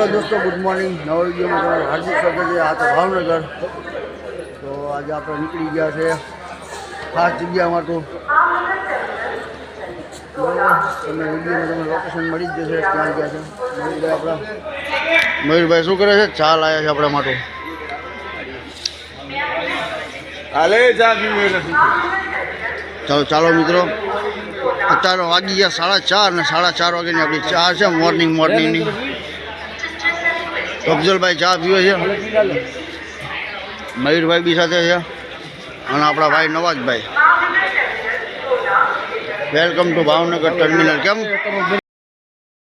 Hello દોસ્તો good morning નવા વિડીયોમાં તમારું હાર્દિક સ્વાગત છે આ તો ભાવનગર તો આજે આપણે નીકળી ગયા છે ખાસ જગ્યામાં તો બરાબર તમને વિડીયોમાં તમને લોકેશન મળી જ જશે ક્યાં ગયા છે મયુરભાઈ આપણા મયુરભાઈ શું કરે છે? ચા લાયા છે આપણા માટે. હાલે ચા ચાલો ચાલો મિત્રો. અત્યારે વાગી ગયા સાડા ચાર ને સાડા ચાર વાગ્યાની આપણી ચા છે મોર્નિંગ મોર્નિંગની અફઝલભાઈ ચા પીવે છે. મયુરભાઈ બી સાથે છે. અને આપણા ભાઈ નવાજભાઈ. વેલકમ ટુ ભાવનગર ટર્મિનલ કેમ?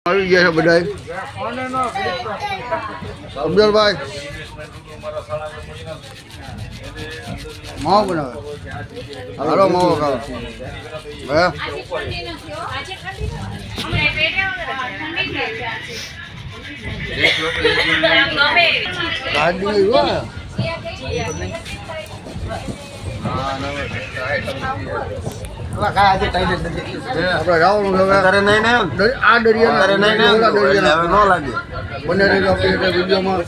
આવી ગયા છે બધા અફજલભાઈ માવો બનાવે. હાલો, માવો ખાવ હે આજે ઠંડી નથી હો આજે ઠંડી નથી હમણાં પેટે ઠંડી જ છે ગાડી હો ને આપણે જવાનું હવે નહીં ને આ દરિયા લાગે બંને વિડીયોમાં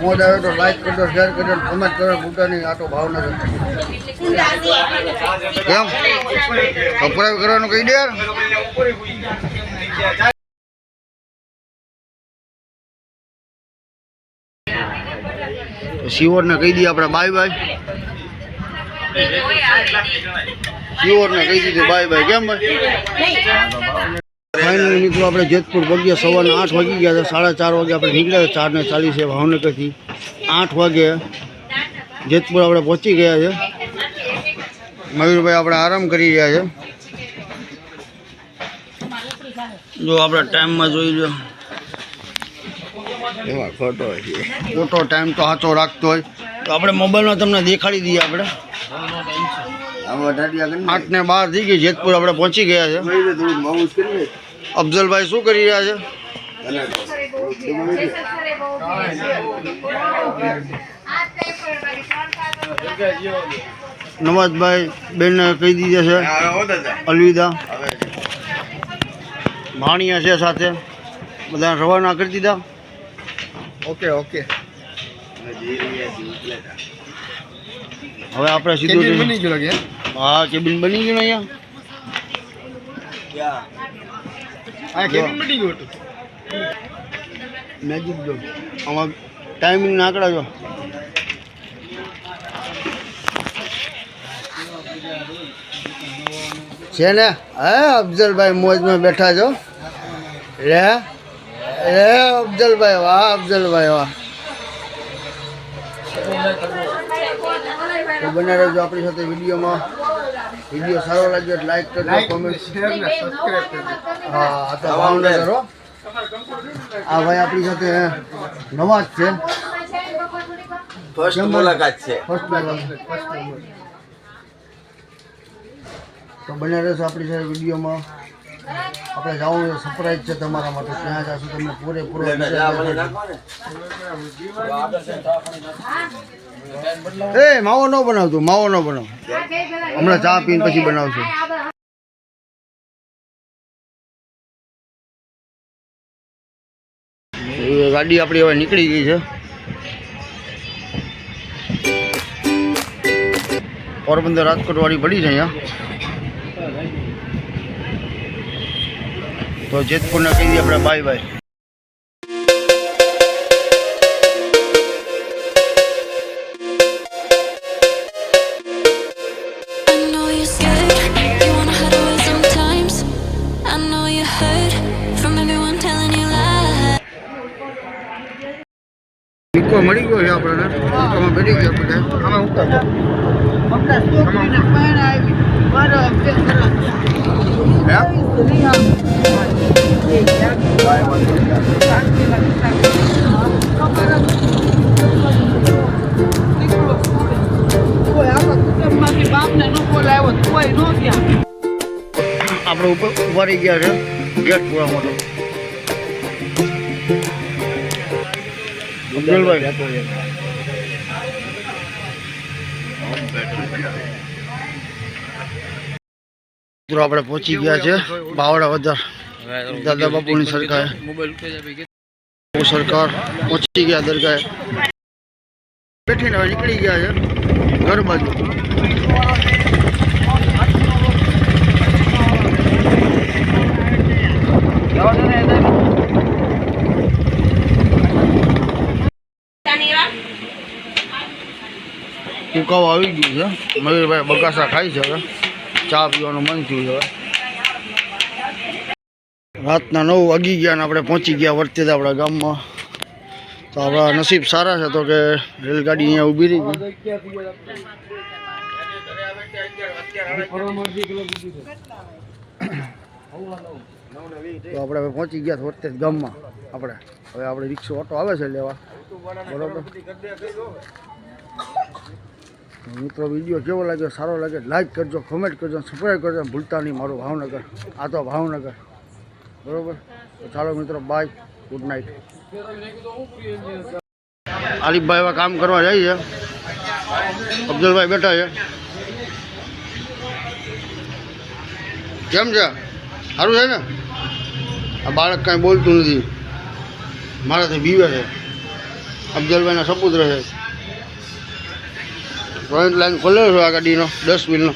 મોજ આવે તો લાઈક કરજો શેર કરજો કમેન્ટ કરો ભૂટાની આટો ભાવનગર કેમ સબસ્ક્રાઈબ કરવાનું કહી દે યાર શિવરને કહી દઈએ આપણે બાય બાય. શિવરને કહી દીધું બાય બાય. કેમ ભાઈ? ફાઇનલી મિત્રો આપણે જેતપુર પગ્યા સવારના આઠ વાગી ગયા છે. સાડા ચાર વાગે આપણે નીકળ્યા હતા ચારને ચાલીસે ભાવનગરથી. આઠ વાગે જેતપુર આપણે પહોંચી ગયા છે. મયુરભાઈ આપણે આરામ કરી રહ્યા છે. જો આપણે ટાઈમમાં જોઈ લો. એમાં ખોટો છે. ખોટો ટાઈમ તો સાચો રાખતો હોય. તો આપણે મોબાઈલમાં તમને દેખાડી દઈએ આપણે. આઠ ને બાર થઈ ગઈ જેતપુર આપણે પહોંચી ગયા છે. અફઝલભાઈ શું કરી રહ્યા છે? નવાજભાઈ બેનને કહી દીધે છે. અલવિદા. ભાણિયા છે સાથે. બધા રવાના કરી દીધા. ઓકે ઓકે હવે આપણે સીધું જઈએ. બની ગયો લાગે હા? કેબિન બની ગયું ને અહીંયા? આ કેબિન બની ગયું હતું. મેજિક જો. આમાં ટાઈમિંગ ના આંકડા જો. છે ને? હે અફઝલભાઈ મોજમાં બેઠા છો. રે રે અફઝલભાઈ વાહ અફઝલભાઈ વાહ. તો બને રહેજો આપણી સાથે વિડીયોમાં. વીડિયો સારો લાગ્યો તો લાઈક કરજો કોમેન્ટ શેર ને સબસ્ક્રાઇબ કરજો. હા આ તો ભાવનગર હો. આ ભાઈ આપણી સાથે નવા જ છે ફર્સ્ટ મુલાકાત છે. ફર્સ્ટ તો બને રહેશે આપણી સાથે વિડીયોમાં. આપણે જવું છે સરપ્રાઈઝ છે તમારા માટે. ત્યાં જશું તમને પૂરેપૂરો એ માવો ન બનાવતું માવો ન બનાવ. હમણાં ચા પીને પછી બનાવશું. ગાડી આપણી હવે નીકળી ગઈ છે. પોરબંદર રાજકોટ વાળી પડી છે અહીંયા. તો જેતપુરને કહી દઈએ આપણે બાય બાય. ઇકો મળી ગયો છે આપણને ઇકોમાં બેઠી ગયા બધા આમાં ઉતર આપણે ઉપર ઊભા ગયા છે. ગેટ પૂરા મોટો. આપણે પહોંચી ગયા છે. બાવડા વધાર. દાદા બાપુની સરકાર. સરકાર પહોંચી ગયા દરગાહે. બેઠીને હવે નીકળી ગયા છે ઘર બાજુ. કુકાવ આવી ગયું છે. મયુરભાઈ બગાસા ખાઈ છે હવે. ચા પીવાનું મન થયું છે હવે. રાતના નવ વાગી ગયા ને આપણે પહોંચી ગયા વર્તેજ આપણા ગામમાં. તો આપણા નસીબ સારા છે તો કે રેલગાડી અહીંયા ઊભી રહી ગઈ તો આપણે હવે પહોંચી ગયા વર્તેજ ગામમાં. આપણે. હવે આપણે રિક્ષો ઓટો આવે છે લેવા. બરોબર? મિત્રો, વીડિયો કેવો લાગ્યો? સારો લાગે લાઈક કરજો કોમેન્ટ કરજો સબસ્ક્રાઈબ કરજો. ભૂલતા નહીં, મારું ભાવનગર. આ તો ભાવનગર. બરોબર? ચાલો મિત્રો બાય ગુડ નાઇટ આરીફભાઈ એવા કામ કરવા જાય છે. અફજલભાઈ બેઠા છે. કેમ છે? સારું છે ને? આ બાળક કાંઈ બોલતું નથી. મારાથી બીવે છે. અફજલભાઈના સપુત્ર છે. જોઈન્ટ લાઈન ખોલ્યો છે આ ગાડીનો ડસ્ટબિનનો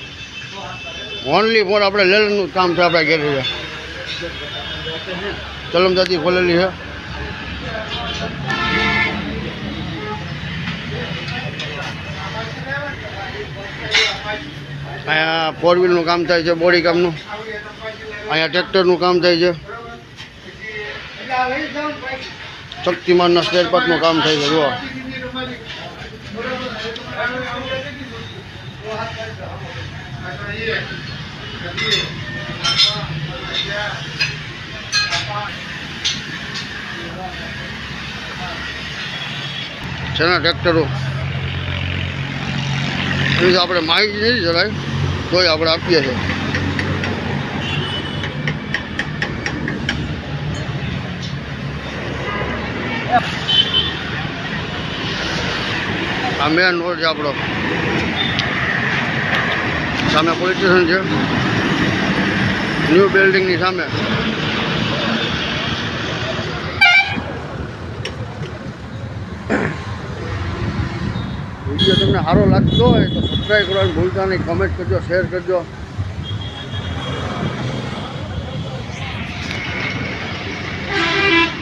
ઓનલી ફોર આપણે લેલનનું કામ છે આપણા ઘેર છે. ચલમજાતી ખોલેલી છે. અહીંયા ફોર વ્હીલનું કામ થાય છે બોડી કામનું. અહીંયા ટ્રેક્ટરનું કામ થાય છે. શક્તિમાનના સ્ટેરપાટનું કામ થાય છે જોવા છે ને ટ્રેક્ટરો તો આપણે માહિતી નથી જરાય તોય આપણે આપીએ છીએ. આ મેન રોડ છે આપણો. સામે પોલીસ સ્ટેશન છે. ન્યૂ બિલ્ડિંગની સામે. વીડિયો તમને સારો લાગતો હોય તો સબસ્ક્રાઈબ કરવાનું ભૂલતા નહીં કમેન્ટ કરજો શેર કરજો.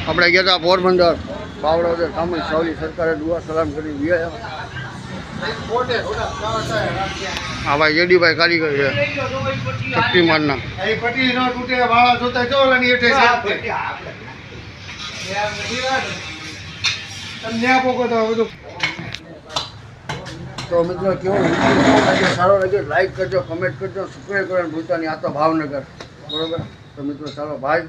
આપણે ગયા હતા પોરબંદર બાવળાવદર સામે સાવલી સરકારે દુઆ સલામ કરી ગયા. હા યડીભાઈ કારીગર છે. શક્તિમાનના એ પટી ન તૂટે વાળા જોતા જો ઓલાની હેઠે છે. તમને આપો કો તો બધું. તો મિત્રો કેવો સારો લાગે લાઈક કરજો કમેન્ટ કરજો સબસ્ક્રાઈબ કરવાનું ભૂલતા નહીં. આ તો ભાવનગર. બરોબર? તો મિત્રો ચાલો ભાઈ